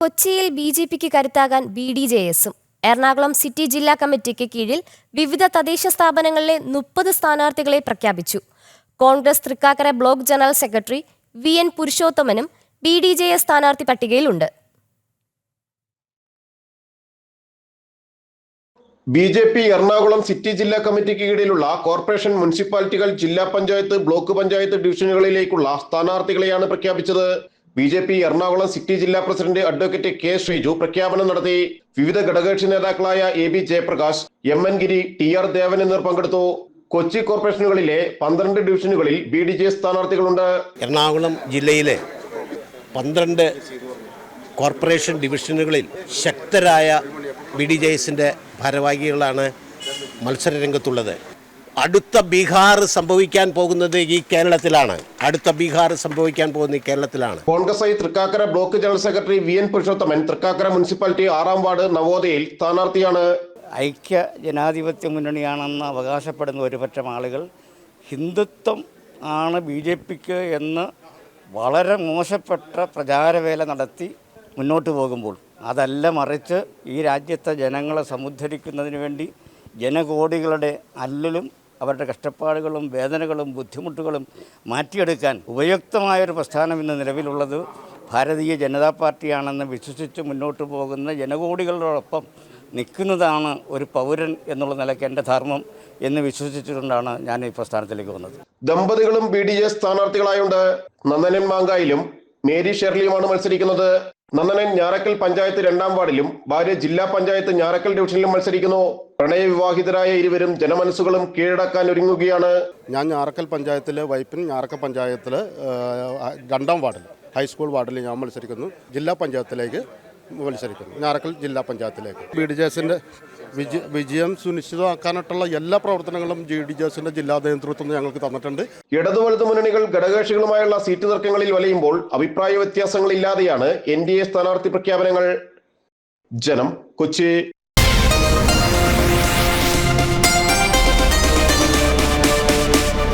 കൊച്ചിയിൽ B J പിക്ക് കരുത്താകാൻ ബി ഡി ജെ എസും. എറണാകുളം സിറ്റി ജില്ലാ കമ്മിറ്റിക്ക് കീഴിൽ വിവിധ തദ്ദേശ സ്ഥാപനങ്ങളിലെ മുപ്പത് സ്ഥാനാർത്ഥികളെ പ്രഖ്യാപിച്ചു. Congress Thrikkakara block general secretary V N പുരുഷോത്തമനും B D J S സ്ഥാനാർത്ഥി പട്ടികയിലുണ്ട്. B J P Ernakulam city ജില്ലാ കമ്മിറ്റിക്ക് കീഴിലുള്ള കോർപ്പറേഷൻ മുനിസിപ്പാലിറ്റികൾ ജില്ലാ പഞ്ചായത്ത് ബ്ലോക്ക് പഞ്ചായത്ത് ഡിവിഷനുകളിലേക്കുള്ള സ്ഥാനാർത്ഥികളെയാണ് പ്രഖ്യാപിച്ചത്. B J P Ernakulam city ജില്ലാ പ്രസിഡന്റ് അഡ്വക്കേറ്റ് കെ ശ്രീജു പ്രഖ്യാപനം നടത്തി. വിവിധ ഘടകകക്ഷി നേതാക്കളായ A B Jayaprakash M N Giri T R Devan എന്നിവർ പങ്കെടുത്തു. കൊച്ചി കോർപ്പറേഷനുകളിലെ പന്ത്രണ്ട് ഡിവിഷനുകളിൽ ബി ഡി ജെ സ്ഥാനാർത്ഥികളുണ്ട്. എറണാകുളം ജില്ലയിലെ പന്ത്രണ്ട് കോർപ്പറേഷൻ ഡിവിഷനുകളിൽ ശക്തരായ ബി ഡി ജെ എസിന്റെ ഭാരവാഹികളാണ് മത്സരരംഗത്തുള്ളത്. അടുത്ത ബീഹാർ സംഭവിക്കാൻ പോകുന്നത് ഈ കേരളത്തിലാണ്. അടുത്ത ബീഹാർ സംഭവിക്കാൻ പോകുന്നത് ഈ കേരളത്തിലാണ്. Congress I Thrikkakara block general secretary V N Purushothaman Thrikkakara municipality ആറാം വാർഡ് നവോദയയിൽ സ്ഥാനാർത്ഥിയാണ്. ഐക്യ ജനാധിപത്യ മുന്നണിയാണെന്ന് അവകാശപ്പെടുന്ന ഒരുപറ്റം ആളുകൾ ഹിന്ദുത്വം ആണ് ബി ജെ പിക്ക് എന്ന് വളരെ മോശപ്പെട്ട പ്രചാരവേല നടത്തി മുന്നോട്ട് പോകുമ്പോൾ. അതല്ല മറിച്ച് ഈ രാജ്യത്തെ ജനങ്ങളെ സമുദ്ധരിക്കുന്നതിന് വേണ്ടി ജനകോടികളുടെ അല്ലലും അവരുടെ കഷ്ടപ്പാടുകളും വേദനകളും ബുദ്ധിമുട്ടുകളും മാറ്റിയെടുക്കാൻ ഉപയുക്തമായൊരു പ്രസ്ഥാനം ഇന്ന് നിലവിലുള്ളത് ഭാരതീയ ജനതാ പാർട്ടിയാണെന്ന് വിശ്വസിച്ച് മുന്നോട്ട് പോകുന്ന ജനകോടികളോടൊപ്പം നിൽക്കുന്നതാണ് ഒരു പൗരൻ എന്നുള്ള നിലയ്ക്ക് എന്റെ ധർമ്മം എന്ന് വിശ്വസിച്ചുകൊണ്ടാണ് ഞാൻ ഈ പ്രസ്ഥാനത്തിലേക്ക് വന്നത്. ദമ്പതികളും ബി ഡി എസ് സ്ഥാനാർത്ഥികളായുണ്ട്. നന്ദനൻ മാങ്കായിലും മേരി ഷെർലിയുമാണ് മത്സരിക്കുന്നത്. നന്ദനൻ ഞാറക്കൽ പഞ്ചായത്ത് രണ്ടാം വാർഡിലും ഭാര്യ ജില്ലാ പഞ്ചായത്ത് ഞാറക്കൽ ഡിവിഷനിലും മത്സരിക്കുന്നു. പ്രണയവിവാഹിതരായ ഇരുവരും ജനമനസ്സുകളും കീഴടക്കാൻ ഒരുങ്ങുകയാണ്. ഞാൻ ഞാറക്കൽ പഞ്ചായത്തിലെ വൈപ്പിൻ ഞാറക്കൽ പഞ്ചായത്തിലെ രണ്ടാം വാർഡിൽ ഹൈസ്കൂൾ വാർഡിൽ ഞാൻ മത്സരിക്കുന്നു. ജില്ലാ പഞ്ചായത്തിലേക്ക് മത്സരിക്കുന്നു ഞാറക്കൽ ജില്ലാ പഞ്ചായത്തിലേക്ക്. ബി ഡി ജെ എസിന്റെ വിജയ വിജയം സുനിശ്ചിതമാക്കാനായിട്ടുള്ള എല്ലാ പ്രവർത്തനങ്ങളും ജി ഡി ജെ എസിന്റെ ജില്ലാ നേതൃത്വം ഞങ്ങൾക്ക് തന്നിട്ടുണ്ട്. ഇടതു വലതു മുന്നണികൾ ഘടകകക്ഷികളുമായുള്ള സീറ്റ് തർക്കങ്ങളിൽ വലയുമ്പോൾ അഭിപ്രായ വ്യത്യാസങ്ങളില്ലാതെയാണ് എൻ ഡി എ സ്ഥാനാർത്ഥി പ്രഖ്യാപനങ്ങൾ. ജനം കൊച്ചി